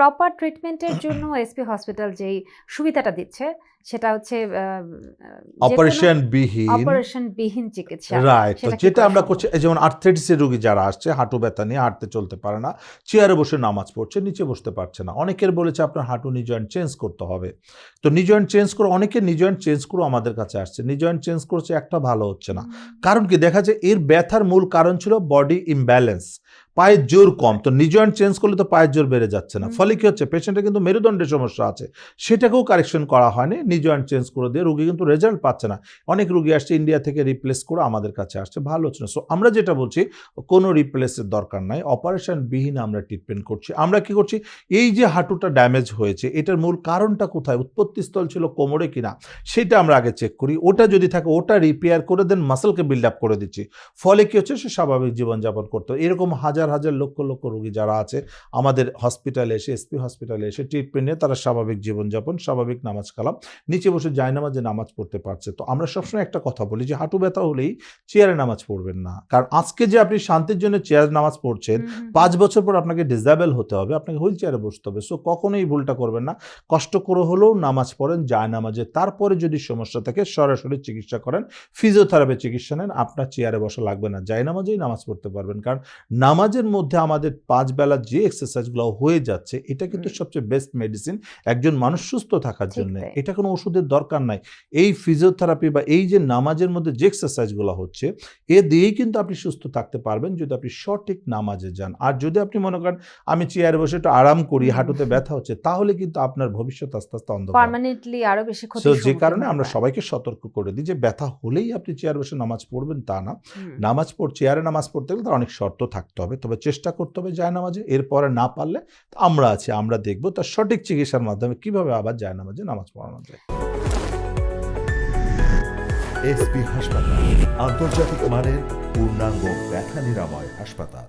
Proper ট্রিটমেন্টের জন্য SP hospital যেই সুবিধাটা দিচ্ছে সেটা হচ্ছে অপারেশন বিহীন। অপারেশন বিহীন চিকিৎসা। রাইট তো যেটা আমরা করছি এই যেমন আর্থ্রাইটিসের রোগী যারা আসছে হাঁটু ব্যথা নিয়ে হাঁটতে চলতে পারে না চেয়ারে বসে নামাজ পড়ছে নিচে বসতে পারছে না। অনেকের বলেছে আপনার হাঁটু নি জয়েন্ট চেঞ্জ করতে হবে। তো নি জয়েন্ট চেঞ্জ করে অনেকে নি জয়েন্ট চেঞ্জ করে আমাদের কাছে আসছে। নি জয়েন্ট চেঞ্জ করছে একটা ভালো হচ্ছে না। কারণ কি? দেখা যায় এর ব্যথার মূল কারণ ছিল বডি ইমব্যালেন্স পায়ের জোর কম। তো নি জয়েন্ট চেঞ্জ করলে তো পায়ের জোর বেড়ে যাচ্ছে না। ফলে কি হচ্ছে? পেশেন্টের কিন্তু মেরুদণ্ডের সমস্যা আছে। সেটাকেও কারেকশন করা হয়নি। নি জয়েন্ট চেঞ্জ করে দিয়ে রুগী কিন্তু রেজাল্ট পাচ্ছে না। অনেক রুগী আসছে ইন্ডিয়া থেকে রিপ্লেস করে আমাদের কাছে আসছে। ভালো হচ্ছে না। সো আমরা যেটা বলছি কোনো রিপ্লেসের দরকার নাই। অপারেশন বিহীন আমরা ট্রিটমেন্ট করছি। আমরা কি করছি? এই যে হাঁটুটা ড্যামেজ হয়েছে এটার মূল কারণটা কোথায়? উৎপত্তিস্থল ছিল কোমরে কিনা? সেটা আমরা আগে চেক করি। ওটা যদি থাকে ওটা রিপেয়ার করে দেন মাসেলকে বিল্ড আপ করে দিচ্ছি। ফলে কি হচ্ছে? সে স্বাভাবিক জীবনযাপন করতে। এরকম হাজার হাজার হাজার লক্ষ লক্ষ রোগী যারা আছে আমাদের হসপিটালে এসে এসপি হসপিটালে এসে ট্রিটমেন্ট নিয়ে তারা স্বাভাবিক জীবনযাপন স্বাভাবিক নামাজ কালাম নিচে বসে যায় নামাজে নামাজ পড়তে পারছে। তো আমরা সবসময় একটা কথা বলি যে হাঁটু ব্যথা হলেই চেয়ারে নামাজ পড়বেন না। কারণ আজকে যে আপনি শান্তির জন্য চেয়ারে নামাজ পড়ছেন পাঁচ বছর পর আপনাকে ডিসেবল হতে হবে আপনাকে হুইল চেয়ারে বসতে হবে। সো কখনোই ভুলটা করবেন না। কষ্ট করে হলেও নামাজ পড়েন যায় নামাজে তারপরে যদি সমস্যা থাকে সরাসরি চিকিৎসা করেন ফিজিওথেরাপি চিকিৎসা নেন আপনার চেয়ারে বসা লাগবে না। যায় নামাজেই নামাজ পড়তে পারবেন। কারণ নামাজের মধ্যে আমাদের পাঁচ বেলা যে এক্সারসাইজগুলো হয়ে যাচ্ছে এটা কিন্তু সবচেয়ে বেস্ট মেডিসিন একজন মানুষ সুস্থ থাকার জন্য। এটা কোনো ওষুধের দরকার নাই। এই ফিজিওথেরাপি বা এই যে নামাজের মধ্যে যে এক্সারসাইজগুলো হচ্ছে এ দিয়েই কিন্তু আপনি সুস্থ থাকতে পারবেন যদি আপনি সঠিক নামাজে যান। আর যদি আপনি মনে করেন আমি চেয়ারে বসে একটু আরাম করি হাঁটুতে ব্যথা হচ্ছে তাহলে কিন্তু আপনার ভবিষ্যৎ আস্তে আস্তে অন্ধকার। পার্মানেন্টলি আরও বেশি ক্ষতি যে কারণে আমরা সবাইকে সতর্ক করে দিই যে ব্যথা হলেই আপনি চেয়ার বসে নামাজ পড়বেন তা না। নামাজ পড় চেয়ারে নামাজ পড়তে গেলে তার অনেক শর্ত থাকতে হবে। তবে চেষ্টা করতে হবে জায়নামাজে। এরপরে না পারলে আমরা আছি, আমরা দেখব তার সঠিক চিকিৎসার মাধ্যমে কীভাবে আবার জায়নামাজে নামাজ পড়ানো যায়। এসপি হাসপাতাল, আন্তর্জাতিক মানের পূর্ণাঙ্গ ব্যথা নিরাময় হাসপাতাল।